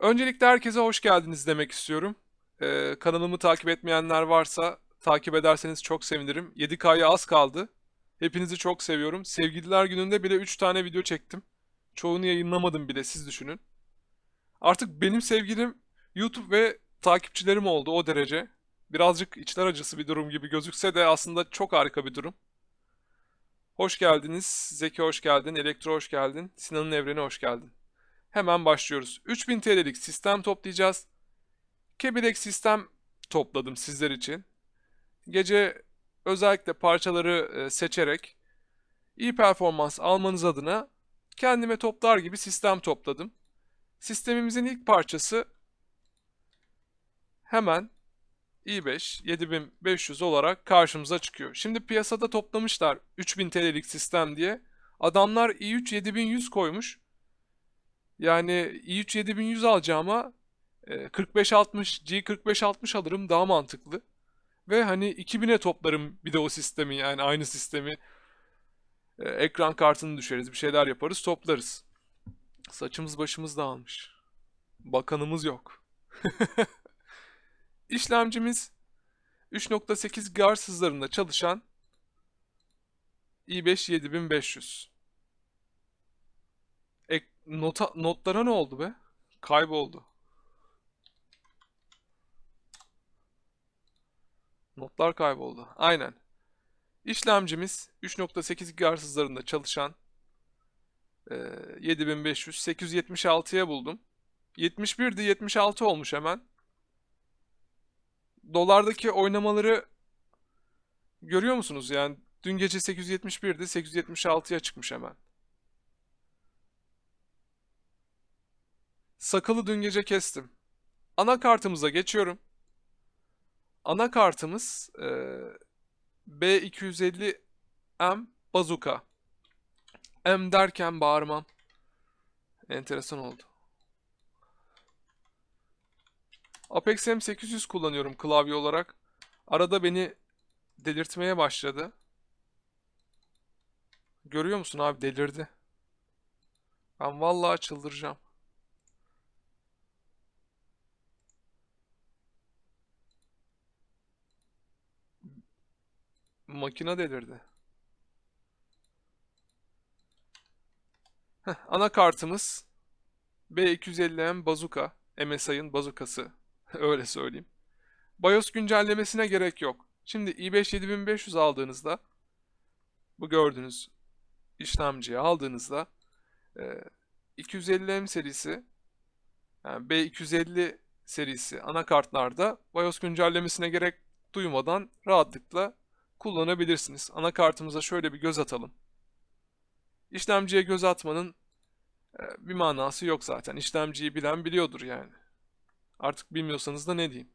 Öncelikle herkese hoş geldiniz demek istiyorum. Ee, kanalımı takip etmeyenler varsa takip ederseniz çok sevinirim. 7K'ya az kaldı. Hepinizi çok seviyorum. Sevgililer gününde bile 3 tane video çektim. Çoğunu yayınlamadım bile siz düşünün. Artık benim sevgilim YouTube ve takipçilerim oldu o derece. Birazcık içler acısı bir durum gibi gözükse de aslında çok harika bir durum. Hoş geldiniz. Zeki hoş geldin. Elektro hoş geldin. Sinan'ın evreni hoş geldin. Hemen başlıyoruz. 3000 TL'lik sistem toplayacağız. Kebilek sistem topladım sizler için. Gece özellikle parçaları e, seçerek iyi performans almanız adına kendime toplar gibi sistem topladım. Sistemimizin ilk parçası hemen i5 7500 olarak karşımıza çıkıyor. Şimdi piyasada toplamışlar 3000 TL'lik sistem diye. Adamlar i3 7100 koymuş. Yani i3 7100 alacağıma e, 4560 G4560 alırım daha mantıklı. Ve hani 2000'e toplarım bir de o sistemi yani aynı sistemi. E, ekran kartını düşeriz bir şeyler yaparız toplarız. Saçımız başımız dağılmış. Bakanımız yok. İşlemcimiz 3.8 GHz hızlarında çalışan i5 7500. Nota, notlara ne oldu be? Kayboldu. Notlar kayboldu. Aynen. İşlemcimiz 3.8 GHz hızlarında çalışan e, 7500 876'ya buldum. 71'di 76 olmuş hemen. Dolardaki oynamaları görüyor musunuz? Yani dün gece 871'di 876'ya çıkmış hemen. Sakalı dün gece kestim. Anakartımıza geçiyorum. Anakartımız e, B250M Bazooka. M derken bağırmam. Enteresan oldu. Apex M800 kullanıyorum klavye olarak. Arada beni delirtmeye başladı. Görüyor musun abi delirdi. Ben vallahi çıldıracağım. Makine delirdi. Heh, anakartımız B250M Bazooka. MSI'ın bazukası. Öyle söyleyeyim. BIOS güncellemesine gerek yok. Şimdi i5 7500 aldığınızda bu gördüğünüz işlemciyi aldığınızda e, 250M serisi yani B250 serisi anakartlarda BIOS güncellemesine gerek duymadan rahatlıkla kullanabilirsiniz. Anakartımıza şöyle bir göz atalım. İşlemciye göz atmanın e, bir manası yok zaten. İşlemciyi bilen biliyordur yani. Artık bilmiyorsanız da ne diyeyim.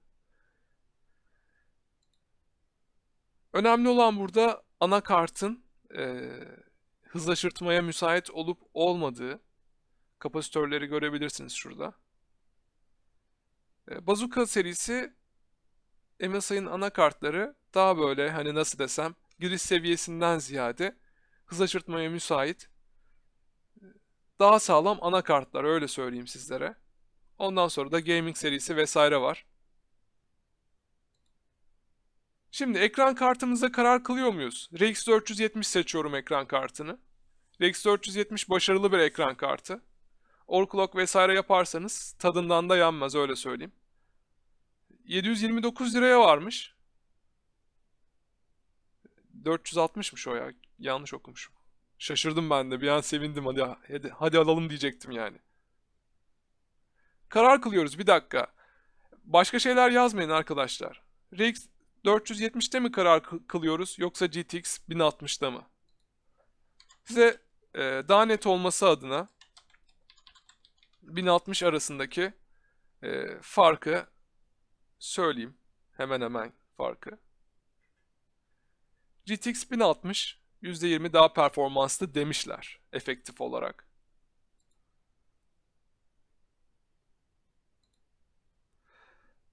Önemli olan burada anakartın e, hızlaştırmaya müsait olup olmadığı kapasitörleri görebilirsiniz şurada. E, Bazooka serisi MSI'ın anakartları daha böyle hani nasıl desem giriş seviyesinden ziyade hızlaştırmaya müsait daha sağlam anakartlar öyle söyleyeyim sizlere. Ondan sonra da gaming serisi vesaire var. Şimdi ekran kartımıza karar kılıyor muyuz? RX 470 seçiyorum ekran kartını. RX 470 başarılı bir ekran kartı. Overclock vesaire yaparsanız tadından da yanmaz öyle söyleyeyim. 729 liraya varmış. 460'mış o ya. Yanlış okumuşum. Şaşırdım ben de. Bir an sevindim. Hadi, hadi, hadi alalım diyecektim yani. Karar kılıyoruz. Bir dakika. Başka şeyler yazmayın arkadaşlar. RX 470'te mi karar kılıyoruz yoksa GTX 1060'da mı? Size e, daha net olması adına 1060 arasındaki e, farkı söyleyeyim. Hemen hemen farkı. GTX 1060 %20 daha performanslı demişler efektif olarak.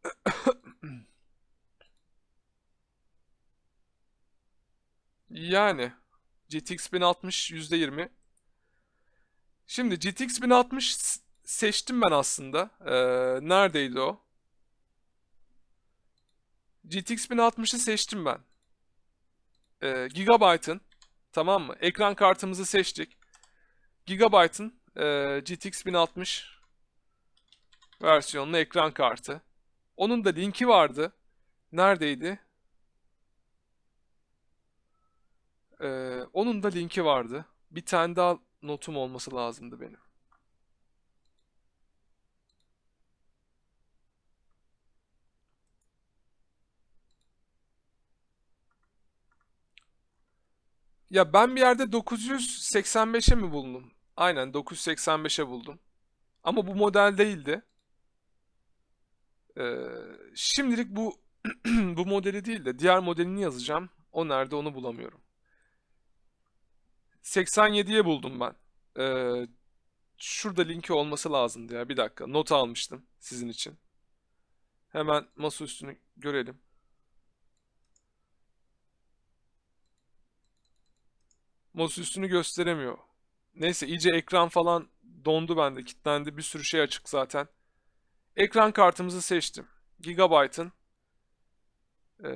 Yani GTX 1060 %20. Şimdi GTX 1060 seçtim ben aslında. Ee, neredeydi o? GTX 1060'ı seçtim ben. Ee, Gigabyte'ın tamam mı? Ekran kartımızı seçtik. Gigabyte'ın e, GTX 1060 versiyonlu ekran kartı. Onun da linki vardı. Neredeydi? Ee, onun da linki vardı. Bir tane daha notum olması lazımdı benim. Ya ben bir yerde 985'e mi buldum? Aynen 985'e buldum. Ama bu model değildi. Ee, şimdilik bu bu modeli değil de diğer modelini yazacağım. O nerede onu bulamıyorum. 87'ye buldum ben. Ee, şurada linki olması lazımdı ya. Bir dakika. Not almıştım sizin için. Hemen masaüstünü görelim. Masaüstünü gösteremiyor. Neyse iyice ekran falan dondu bende. Kilitlendi. Bir sürü şey açık zaten. Ekran kartımızı seçtim. Gigabyte'ın e,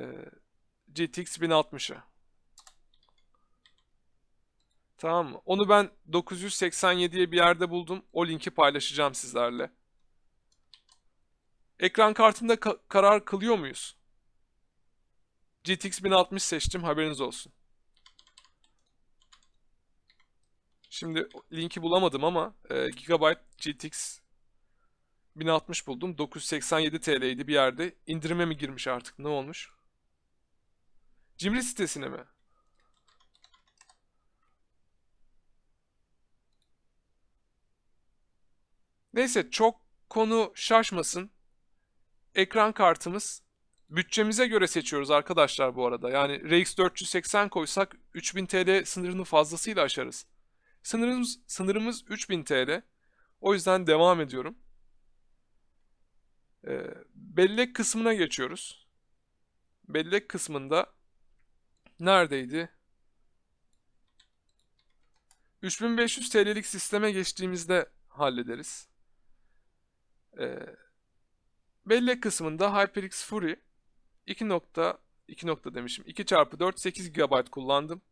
GTX 1060'ı. Tamam mı? Onu ben 987'ye bir yerde buldum. O linki paylaşacağım sizlerle. Ekran kartında ka- karar kılıyor muyuz? GTX 1060 seçtim. Haberiniz olsun. Şimdi linki bulamadım ama e, Gigabyte GTX 1060 buldum. 987 TL'ydi bir yerde. İndirime mi girmiş artık? Ne olmuş? Cimri sitesine mi? Neyse çok konu şaşmasın. Ekran kartımız bütçemize göre seçiyoruz arkadaşlar bu arada. Yani RX 480 koysak 3000 TL sınırını fazlasıyla aşarız. Sınırımız sınırımız 3000 TL. O yüzden devam ediyorum. Ee, bellek kısmına geçiyoruz. Bellek kısmında neredeydi? 3500 TL'lik sisteme geçtiğimizde hallederiz. Ee, bellek kısmında HyperX Fury 2 nokta 2 nokta demişim. 2 çarpı 4 8 GB kullandım.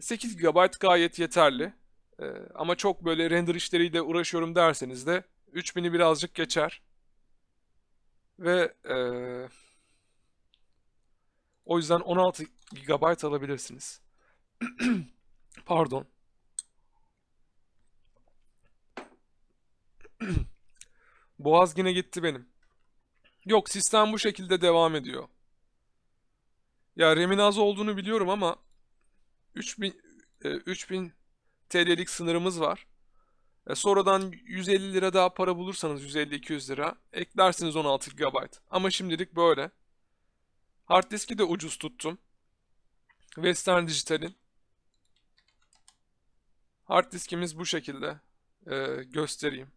8 GB gayet yeterli. Ee, ama çok böyle render işleriyle uğraşıyorum derseniz de 3000'i birazcık geçer. Ve ee, o yüzden 16 GB alabilirsiniz. Pardon. Boğaz yine gitti benim. Yok sistem bu şekilde devam ediyor. Ya RAM'in az olduğunu biliyorum ama 3000 e, 3000 TL'lik sınırımız var. E, sonradan 150 lira daha para bulursanız 150-200 lira eklersiniz 16 GB. Ama şimdilik böyle. Hard diski de ucuz tuttum. Western Digital'in. Hard diskimiz bu şekilde. E, göstereyim.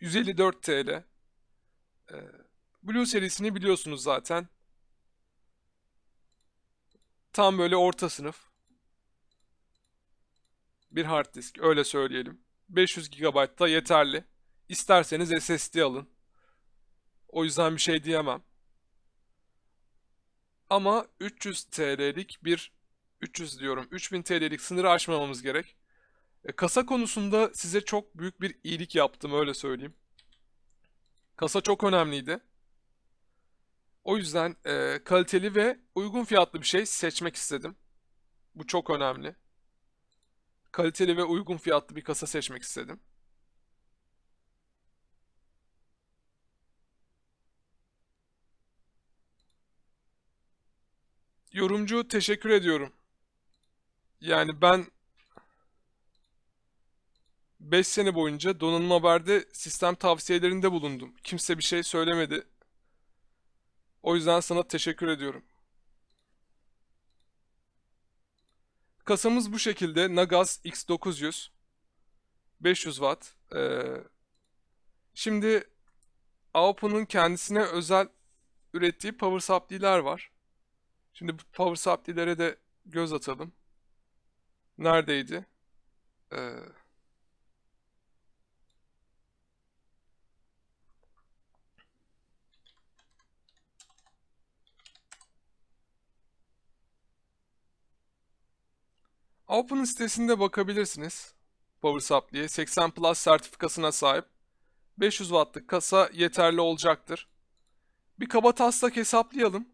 ...154 TL. E, Blue serisini biliyorsunuz zaten. Tam böyle orta sınıf. Bir hard disk öyle söyleyelim. 500 GB da yeterli. İsterseniz SSD alın. O yüzden bir şey diyemem. Ama 300 TL'lik bir 300 diyorum 3000 TL'lik sınırı aşmamamız gerek. E, kasa konusunda size çok büyük bir iyilik yaptım öyle söyleyeyim. Kasa çok önemliydi. O yüzden e, kaliteli ve uygun fiyatlı bir şey seçmek istedim. Bu çok önemli. Kaliteli ve uygun fiyatlı bir kasa seçmek istedim. Yorumcu teşekkür ediyorum. Yani ben 5 sene boyunca donanım haberde sistem tavsiyelerinde bulundum. Kimse bir şey söylemedi. O yüzden sana teşekkür ediyorum. Kasamız bu şekilde. Nagas X900 500 Watt. Ee, şimdi AOP'un kendisine özel ürettiği power supply'ler var. Şimdi bu power supply'lere de göz atalım. Neredeydi? Ee, Open sitesinde bakabilirsiniz. Power Supply'ye 80 Plus sertifikasına sahip. 500 wattlık kasa yeterli olacaktır. Bir kaba taslak hesaplayalım.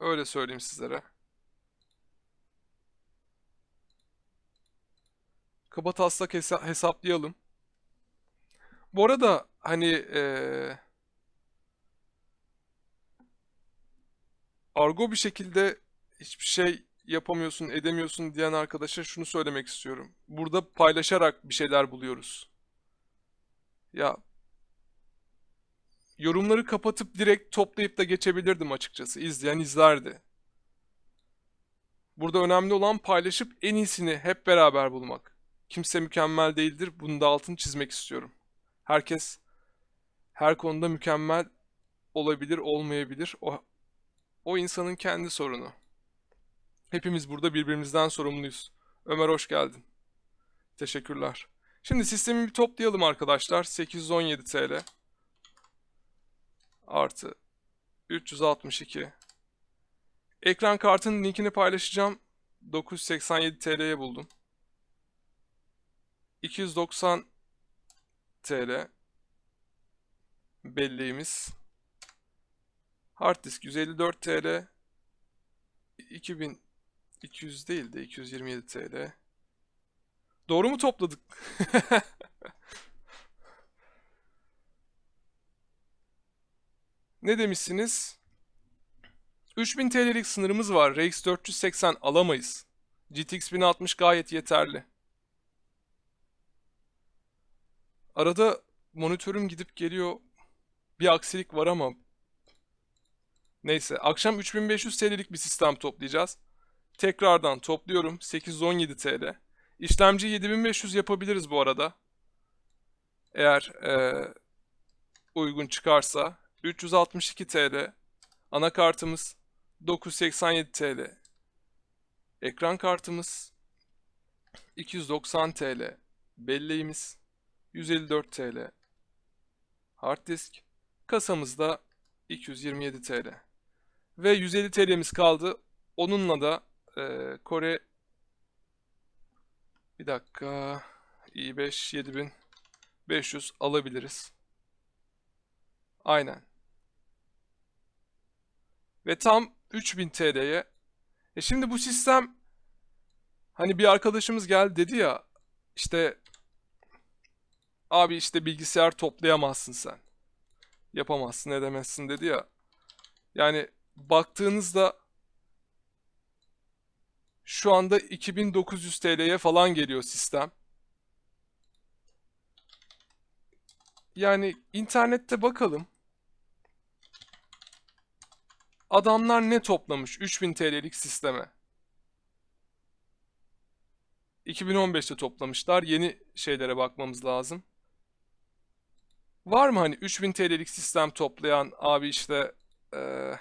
Öyle söyleyeyim sizlere. Kaba taslak hesa- hesaplayalım. Bu arada hani eee, argo bir şekilde hiçbir şey yapamıyorsun, edemiyorsun diyen arkadaşa şunu söylemek istiyorum. Burada paylaşarak bir şeyler buluyoruz. Ya yorumları kapatıp direkt toplayıp da geçebilirdim açıkçası. İzleyen izlerdi. Burada önemli olan paylaşıp en iyisini hep beraber bulmak. Kimse mükemmel değildir. Bunu da altını çizmek istiyorum. Herkes her konuda mükemmel olabilir, olmayabilir. O, o insanın kendi sorunu. Hepimiz burada birbirimizden sorumluyuz. Ömer hoş geldin. Teşekkürler. Şimdi sistemi bir toplayalım arkadaşlar. 817 TL artı 362. Ekran kartının linkini paylaşacağım. 987 TL'ye buldum. 290 TL belleğimiz. Hard disk 154 TL. 2200 değil de 227 TL. Doğru mu topladık? Ne demişsiniz? 3000 TL'lik sınırımız var. RX 480 alamayız. GTX 1060 gayet yeterli. Arada monitörüm gidip geliyor. Bir aksilik var ama. Neyse. Akşam 3500 TL'lik bir sistem toplayacağız. Tekrardan topluyorum. 817 TL. İşlemci 7500 yapabiliriz bu arada. Eğer eee, uygun çıkarsa. 362 TL. Anakartımız 987 TL. Ekran kartımız 290 TL. Belleğimiz 154 TL. Hard disk kasamızda 227 TL. Ve 150 TL'miz kaldı. Onunla da e, Kore bir dakika i5 7500 alabiliriz. Aynen. Ve tam 3000 TL'ye. E şimdi bu sistem hani bir arkadaşımız geldi dedi ya işte abi işte bilgisayar toplayamazsın sen. Yapamazsın edemezsin dedi ya. Yani baktığınızda şu anda 2900 TL'ye falan geliyor sistem. Yani internette bakalım. Adamlar ne toplamış 3000 TL'lik sisteme? 2015'te toplamışlar. Yeni şeylere bakmamız lazım. Var mı hani 3000 TL'lik sistem toplayan abi işte eee,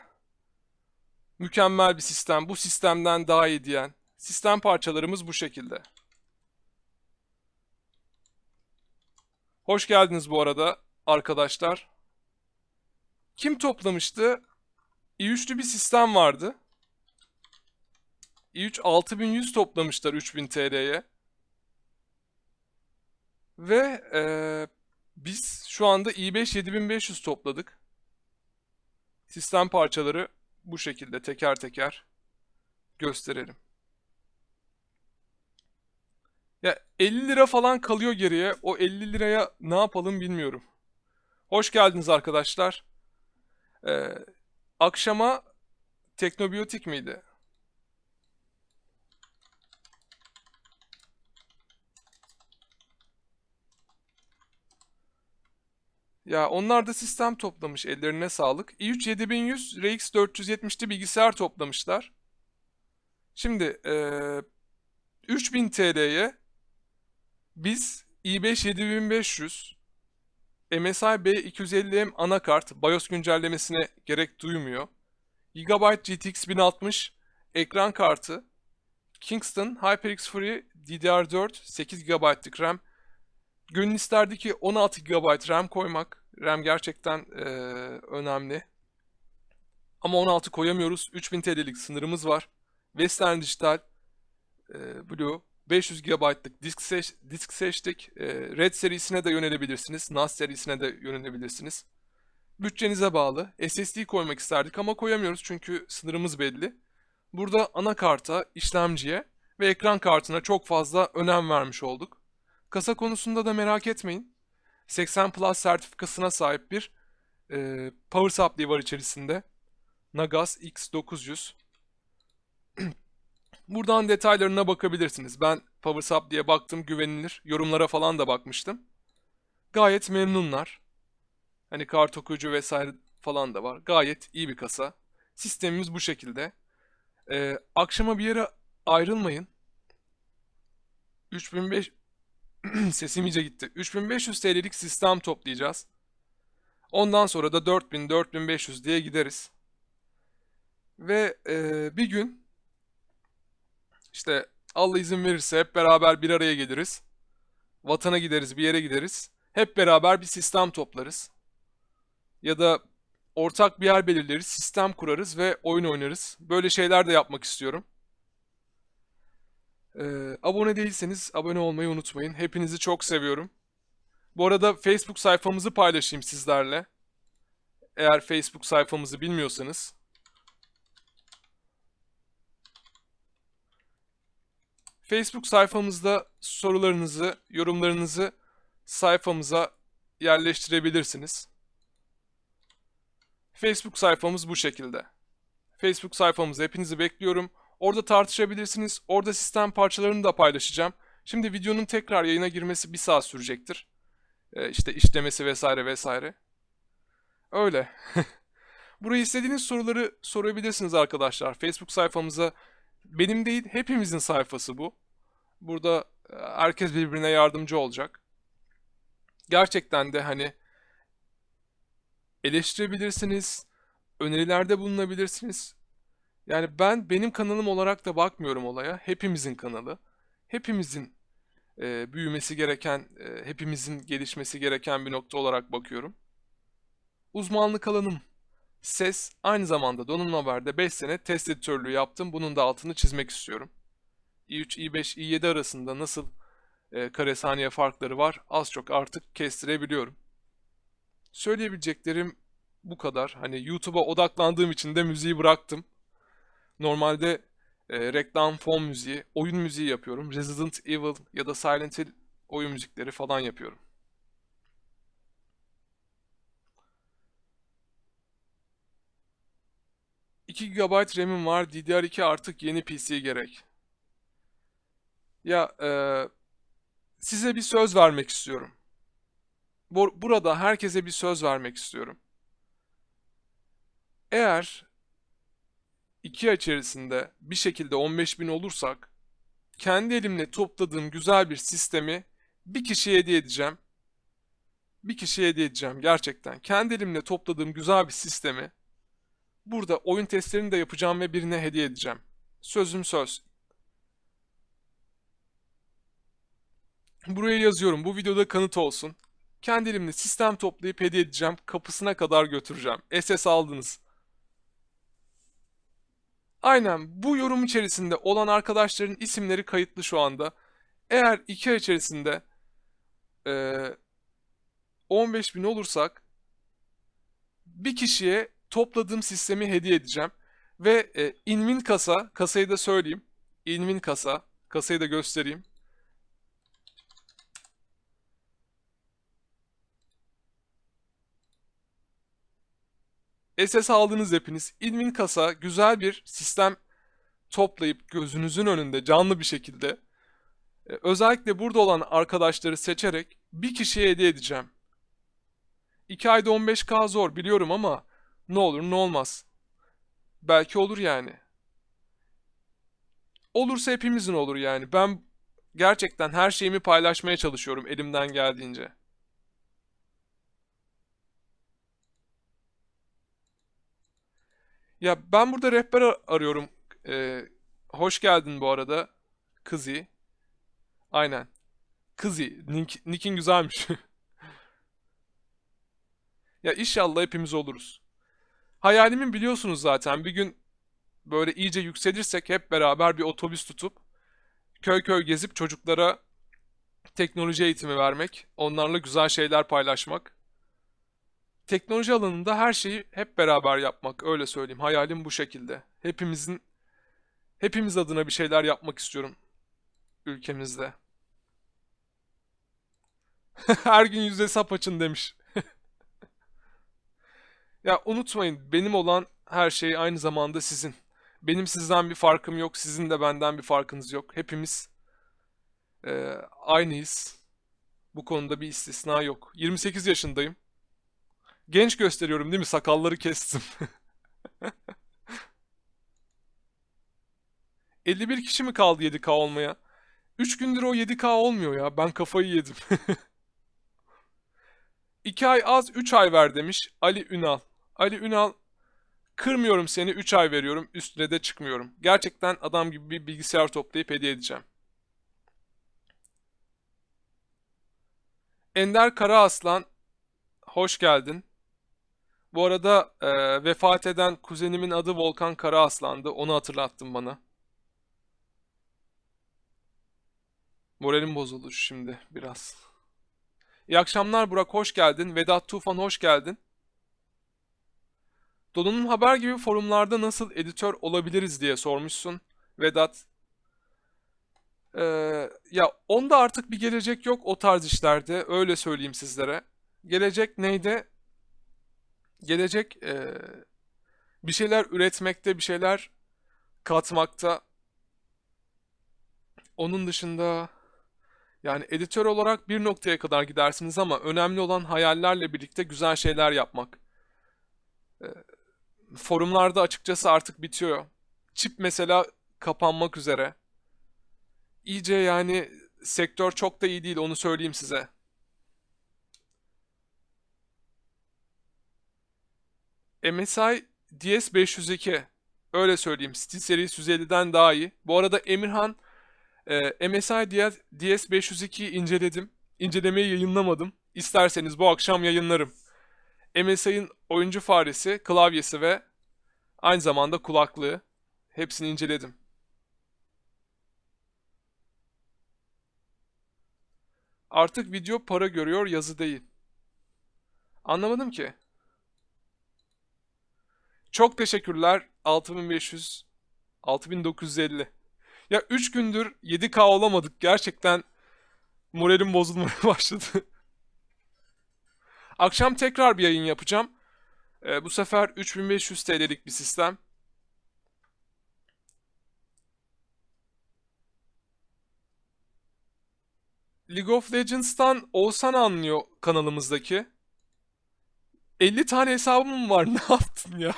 mükemmel bir sistem, bu sistemden daha iyi diyen. Sistem parçalarımız bu şekilde. Hoş geldiniz bu arada arkadaşlar. Kim toplamıştı? i3'lü bir sistem vardı. i3 6100 toplamışlar 3000 TL'ye. Ve eee, biz şu anda i5 7500 topladık. Sistem parçaları bu şekilde teker teker gösterelim. Ya 50 lira falan kalıyor geriye. O 50 liraya ne yapalım bilmiyorum. Hoş geldiniz arkadaşlar. Ee, akşama Teknobiyotik miydi? Ya onlar da sistem toplamış. Ellerine sağlık. i3 7100 RX 470'li bilgisayar toplamışlar. Şimdi eee 3000 TL'ye biz i5 7500 MSI B250M anakart BIOS güncellemesine gerek duymuyor. Gigabyte GTX 1060 ekran kartı Kingston HyperX Fury DDR4 8 GB'lık RAM. Gönül isterdi ki 16 GB RAM koymak. RAM gerçekten eee, önemli. Ama 16 koyamıyoruz. 3000 TL'lik sınırımız var. Western Digital eee, Blue 500 GB'lık disk, seç, disk seçtik. Eee, Red serisine de yönelebilirsiniz. NAS serisine de yönelebilirsiniz. Bütçenize bağlı. SSD koymak isterdik ama koyamıyoruz çünkü sınırımız belli. Burada anakarta, işlemciye ve ekran kartına çok fazla önem vermiş olduk. Kasa konusunda da merak etmeyin. 80 Plus sertifikasına sahip bir eee power supply var içerisinde. Nagas X900. Buradan detaylarına bakabilirsiniz. Ben power supply'ye baktım, güvenilir. Yorumlara falan da bakmıştım. Gayet memnunlar. Hani kart okuyucu vesaire falan da var. Gayet iyi bir kasa. Sistemimiz bu şekilde. Ee, akşama bir yere ayrılmayın. 3500 sesim iyice gitti. 3500 TL'lik sistem toplayacağız. Ondan sonra da 4000-4500 diye gideriz. Ve e, bir gün işte Allah izin verirse hep beraber bir araya geliriz. Vatana gideriz, bir yere gideriz. Hep beraber bir sistem toplarız. Ya da ortak bir yer belirleriz, sistem kurarız ve oyun oynarız. Böyle şeyler de yapmak istiyorum. Ee, abone değilseniz abone olmayı unutmayın. Hepinizi çok seviyorum. Bu arada Facebook sayfamızı paylaşayım sizlerle. Eğer Facebook sayfamızı bilmiyorsanız. Facebook sayfamızda sorularınızı, yorumlarınızı sayfamıza yerleştirebilirsiniz. Facebook sayfamız bu şekilde. Facebook sayfamıza hepinizi bekliyorum. Orada tartışabilirsiniz. Orada sistem parçalarını da paylaşacağım. Şimdi videonun tekrar yayına girmesi bir saat sürecektir. Ee, işte işlemesi vesaire vesaire. Öyle. Buraya istediğiniz soruları sorabilirsiniz arkadaşlar. Facebook sayfamıza benim değil hepimizin sayfası bu. Burada e, herkes birbirine yardımcı olacak. Gerçekten de hani eleştirebilirsiniz, önerilerde bulunabilirsiniz. Yani ben benim kanalım olarak da bakmıyorum olaya. Hepimizin kanalı. Hepimizin e, büyümesi gereken, e, hepimizin gelişmesi gereken bir nokta olarak bakıyorum. Uzmanlık alanım ses. Aynı zamanda Donanım Haber'de 5 sene test editörlüğü yaptım. Bunun da altını çizmek istiyorum. i3, i5, i7 arasında nasıl e, kare saniye farkları var az çok artık kestirebiliyorum. Söyleyebileceklerim bu kadar. Hani YouTube'a odaklandığım için de müziği bıraktım. Normalde e, reklam, fon müziği, oyun müziği yapıyorum. Resident Evil ya da Silent Hill oyun müzikleri falan yapıyorum. ...2 GB RAM'im var. DDR2 artık yeni PC gerek. Ya e, size bir söz vermek istiyorum. Bur- Burada herkese bir söz vermek istiyorum. Eğer iki ay içerisinde bir şekilde 15.000 olursak kendi elimle topladığım güzel bir sistemi bir kişiye hediye edeceğim. Bir kişiye hediye edeceğim gerçekten. Kendi elimle topladığım güzel bir sistemi burada oyun testlerini de yapacağım ve birine hediye edeceğim. Sözüm söz. Buraya yazıyorum. Bu videoda kanıt olsun. Kendi elimle sistem toplayıp hediye edeceğim. Kapısına kadar götüreceğim. SS aldınız. Aynen bu yorum içerisinde olan arkadaşların isimleri kayıtlı şu anda. Eğer 2 ay içerisinde eee 15.000 olursak bir kişiye topladığım sistemi hediye edeceğim. Ve e, Inmin kasa, kasayı da söyleyeyim. Inmin kasa, kasayı da göstereyim. SS aldınız hepiniz. Inmin kasa güzel bir sistem toplayıp gözünüzün önünde canlı bir şekilde e, özellikle burada olan arkadaşları seçerek bir kişiye hediye edeceğim. 2 ayda 15k zor biliyorum ama ne olur ne olmaz. Belki olur yani. Olursa hepimizin olur yani. Ben gerçekten her şeyimi paylaşmaya çalışıyorum elimden geldiğince. Ya ben burada rehber ar- arıyorum. Ee, Hoş geldin bu arada. Kızı. Aynen. Kızı. Nick, nick'in güzelmiş. Ya inşallah hepimiz oluruz. Hayalimin biliyorsunuz zaten bir gün böyle iyice yükselirsek hep beraber bir otobüs tutup köy köy gezip çocuklara teknoloji eğitimi vermek, onlarla güzel şeyler paylaşmak. Teknoloji alanında her şeyi hep beraber yapmak, öyle söyleyeyim. Hayalim bu şekilde. Hepimizin, hepimiz adına bir şeyler yapmak istiyorum ülkemizde. Her gün yüz hesap açın demiş. Ya unutmayın, benim olan her şey aynı zamanda sizin. Benim sizden bir farkım yok, sizin de benden bir farkınız yok. Hepimiz eee, aynıyız. Bu konuda bir istisna yok. 28 yaşındayım. Genç gösteriyorum değil mi? Sakalları kestim. 51 kişi mi kaldı 7K olmaya? 3 gündür o 7K olmuyor ya. Ben kafayı yedim. 2 ay az 3 ay ver demiş Ali Ünal. Ali Ünal kırmıyorum seni 3 ay veriyorum üstüne de çıkmıyorum. Gerçekten adam gibi bir bilgisayar toplayıp hediye edeceğim. Ender Karaaslan hoş geldin. Bu arada e, vefat eden kuzenimin adı Volkan Karaaslan'dı. Onu hatırlattın bana. Moralim bozuldu şimdi biraz. İyi akşamlar Burak hoş geldin. Vedat Tufan hoş geldin. Donanım Haber gibi forumlarda nasıl editör olabiliriz diye sormuşsun. Vedat. Ee, ya onda artık bir gelecek yok o tarz işlerde. Öyle söyleyeyim sizlere. Gelecek neydi? Gelecek ee, bir şeyler üretmekte, bir şeyler katmakta. Onun dışında yani editör olarak bir noktaya kadar gidersiniz ama önemli olan hayallerle birlikte güzel şeyler yapmak. Ee, forumlarda açıkçası artık bitiyor. Çip mesela kapanmak üzere. İyice yani sektör çok da iyi değil onu söyleyeyim size. MSI DS502 öyle söyleyeyim. SteelSeries 150'den daha iyi. Bu arada Emirhan e, MSI DS502'yi inceledim. İncelemeyi yayınlamadım. İsterseniz bu akşam yayınlarım. MSI'ın oyuncu faresi, klavyesi ve aynı zamanda kulaklığı. Hepsini inceledim. Artık video para görüyor, yazı değil. Anlamadım ki. Çok teşekkürler. 6500, 6950. Ya 3 gündür 7K olamadık. Gerçekten moralim bozulmaya başladı. Akşam tekrar bir yayın yapacağım. Ee, bu sefer 3500 TL'lik bir sistem. League of Legends'tan Oğuzhan anlıyor kanalımızdaki. 50 tane hesabım var. Ne yaptın ya?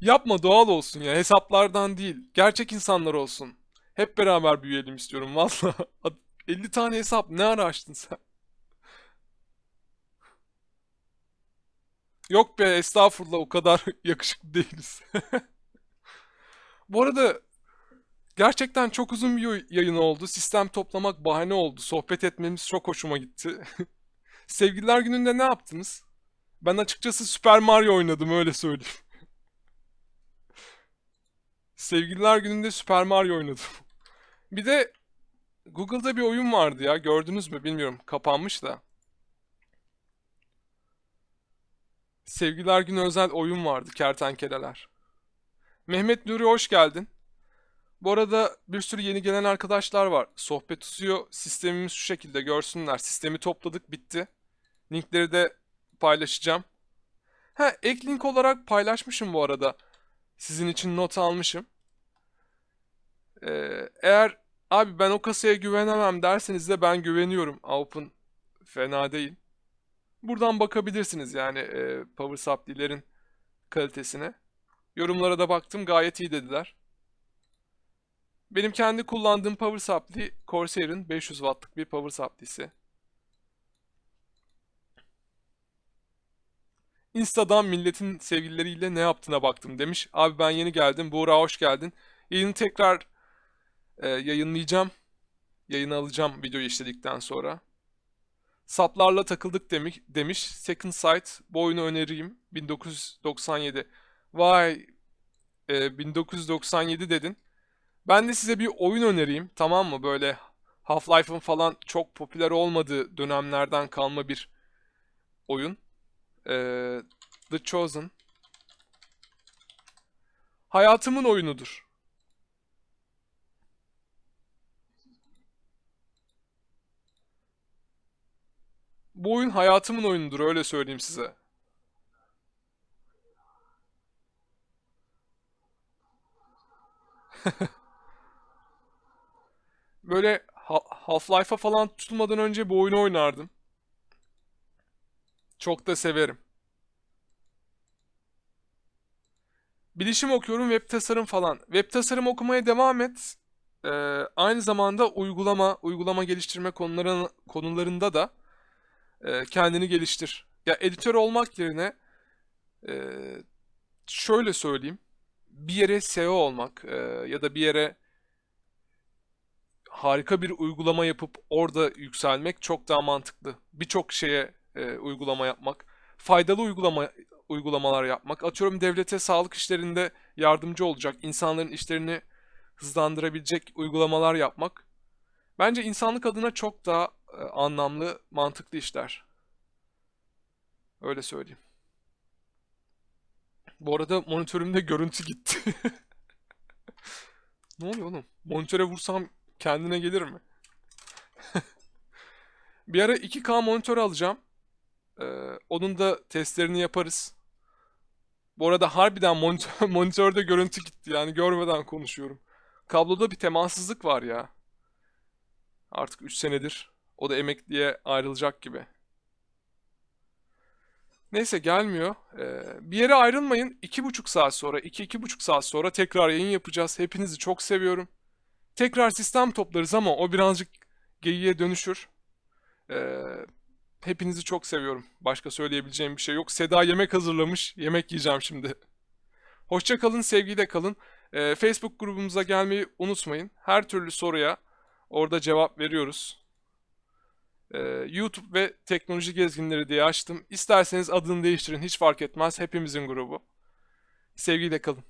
Yapma doğal olsun ya. Hesaplardan değil. Gerçek insanlar olsun. Hep beraber büyüyelim istiyorum valla. 50 tane hesap ne ara açtın sen? Yok be estağfurullah o kadar yakışıklı değiliz. Bu arada gerçekten çok uzun bir yayın oldu. Sistem toplamak bahane oldu. Sohbet etmemiz çok hoşuma gitti. Sevgililer gününde ne yaptınız? Ben açıkçası Super Mario oynadım öyle söyleyeyim. Sevgililer gününde Super Mario oynadım. Bir de Google'da bir oyun vardı ya gördünüz mü bilmiyorum kapanmış da. Sevgililer günü özel oyun vardı Kertenkeleler. Mehmet Nuri hoş geldin. Bu arada bir sürü yeni gelen arkadaşlar var. Sohbet uzuyor. Sistemimiz şu şekilde görsünler. Sistemi topladık bitti. Linkleri de paylaşacağım. Ha ek link olarak paylaşmışım bu arada. Sizin için not almışım. Ee, eğer abi ben o kasaya güvenemem derseniz de ben güveniyorum. Open fena değil. Buradan bakabilirsiniz yani e, Power Supply'lerin kalitesine. Yorumlara da baktım gayet iyi dediler. Benim kendi kullandığım Power Supply Corsair'ın 500 wattlık bir Power Supply'si. Insta'dan milletin sevgilileriyle ne yaptığına baktım demiş. Abi ben yeni geldim. Buğra hoş geldin. Yayını tekrar e, yayınlayacağım. Yayını alacağım videoyu işledikten sonra. Saplarla takıldık demiş, demiş. Second Sight bu oyunu öneriyim. 1997. Vay e, 1997 dedin. Ben de size bir oyun önereyim tamam mı? Böyle Half-Life'ın falan çok popüler olmadığı dönemlerden kalma bir oyun. Ee, The Chosen. Hayatımın oyunudur. Bu oyun hayatımın oyunudur öyle söyleyeyim size. Böyle Ha- Half-Life'a falan tutulmadan önce bu oyunu oynardım. Çok da severim. Bilişim okuyorum, web tasarım falan. Web tasarım okumaya devam et. Ee, aynı zamanda uygulama, uygulama geliştirme konuların, konularında da e, kendini geliştir. Ya editör olmak yerine e, şöyle söyleyeyim. Bir yere SEO olmak e, ya da bir yere harika bir uygulama yapıp orada yükselmek çok daha mantıklı. Birçok şeye e, uygulama yapmak, faydalı uygulama uygulamalar yapmak. Atıyorum devlete sağlık işlerinde yardımcı olacak, insanların işlerini hızlandırabilecek uygulamalar yapmak. Bence insanlık adına çok daha e, anlamlı, mantıklı işler. Öyle söyleyeyim. Bu arada monitörümde görüntü gitti. Ne oluyor oğlum? Monitöre vursam kendine gelir mi? Bir ara 2K monitör alacağım. Ee, onun da testlerini yaparız. Bu arada harbiden monitör, monitörde görüntü gitti. Yani görmeden konuşuyorum. Kabloda bir temassızlık var ya. Artık 3 senedir. O da emekliye ayrılacak gibi. Neyse gelmiyor. Ee, bir yere ayrılmayın. 2,5 saat sonra, 2-2,5 saat sonra tekrar yayın yapacağız. Hepinizi çok seviyorum. Tekrar sistem toplarız ama o birazcık geyiğe dönüşür. Ee, hepinizi çok seviyorum. Başka söyleyebileceğim bir şey yok. Seda yemek hazırlamış. Yemek yiyeceğim şimdi. Hoşça kalın, sevgiyle kalın. Ee, Facebook grubumuza gelmeyi unutmayın. Her türlü soruya orada cevap veriyoruz. Ee, YouTube ve teknoloji gezginleri diye açtım. İsterseniz adını değiştirin, hiç fark etmez. Hepimizin grubu. Sevgiyle kalın.